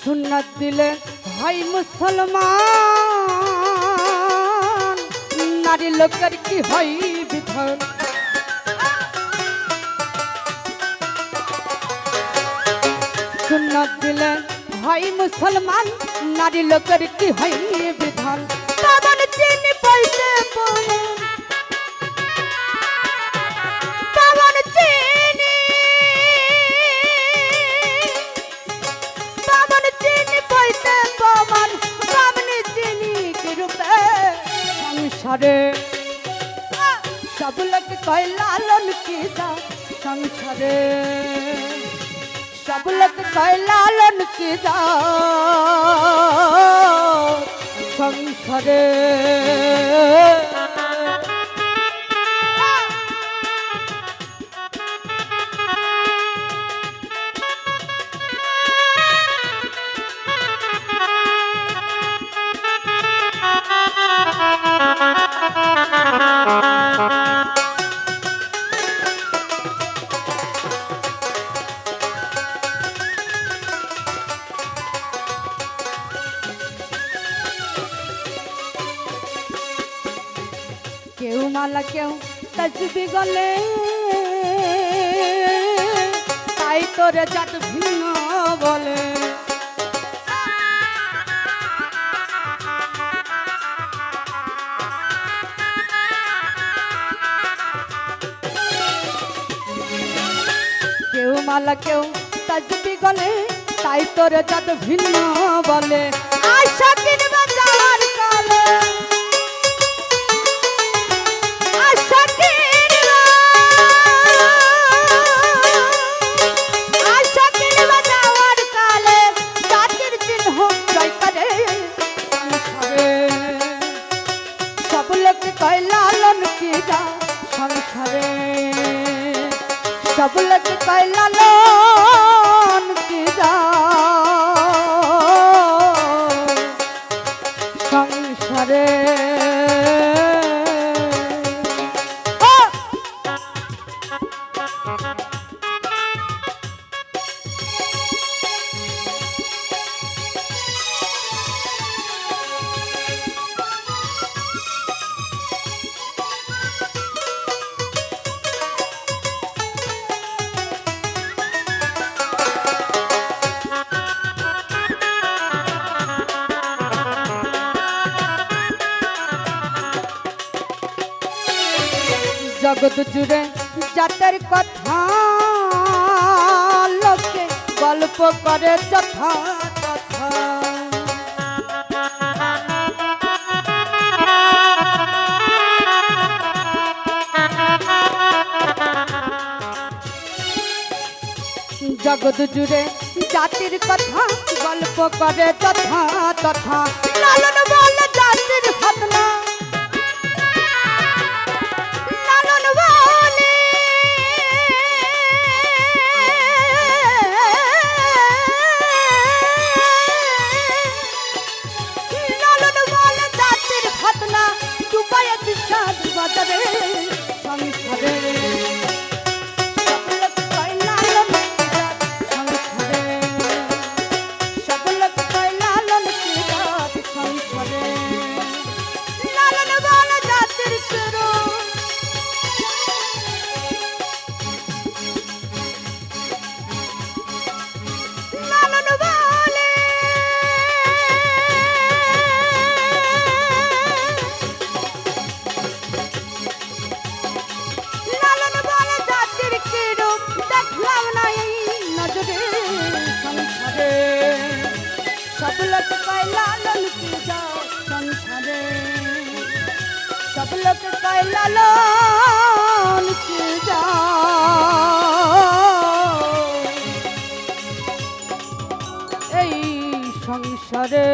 সুন্নত দিলে ভাই মুসলমান নারী লোকের কি হয় বিধান? সুন্নত দিলে ভাই মুসলমান, নারী লোকের কি হয় বিধান? পাবন চিনি পয়সে পড়ে সংসারে সব লোক কয় লালন কি দা সংসারে সব লোক কয় লালন কি সংসারে কেউ মালা কেউ তসবি গলে। তাই তোরে জাত ভিন্ন বলে। কেউ মালা কেউ তসবি গলে, তাই তোরে জাত ভিন্ন বলে। আশা কিনবা যাওয়ার কালে। সংসারে সব লোক কয় জগৎ জুড়ে জাতের কথা লোকে গল্প করে যথা কথা জগৎ জুড়ে জাতির কথা গল্প করে যথা তথা। লালন বলে জাতির ভাবনা সংসারে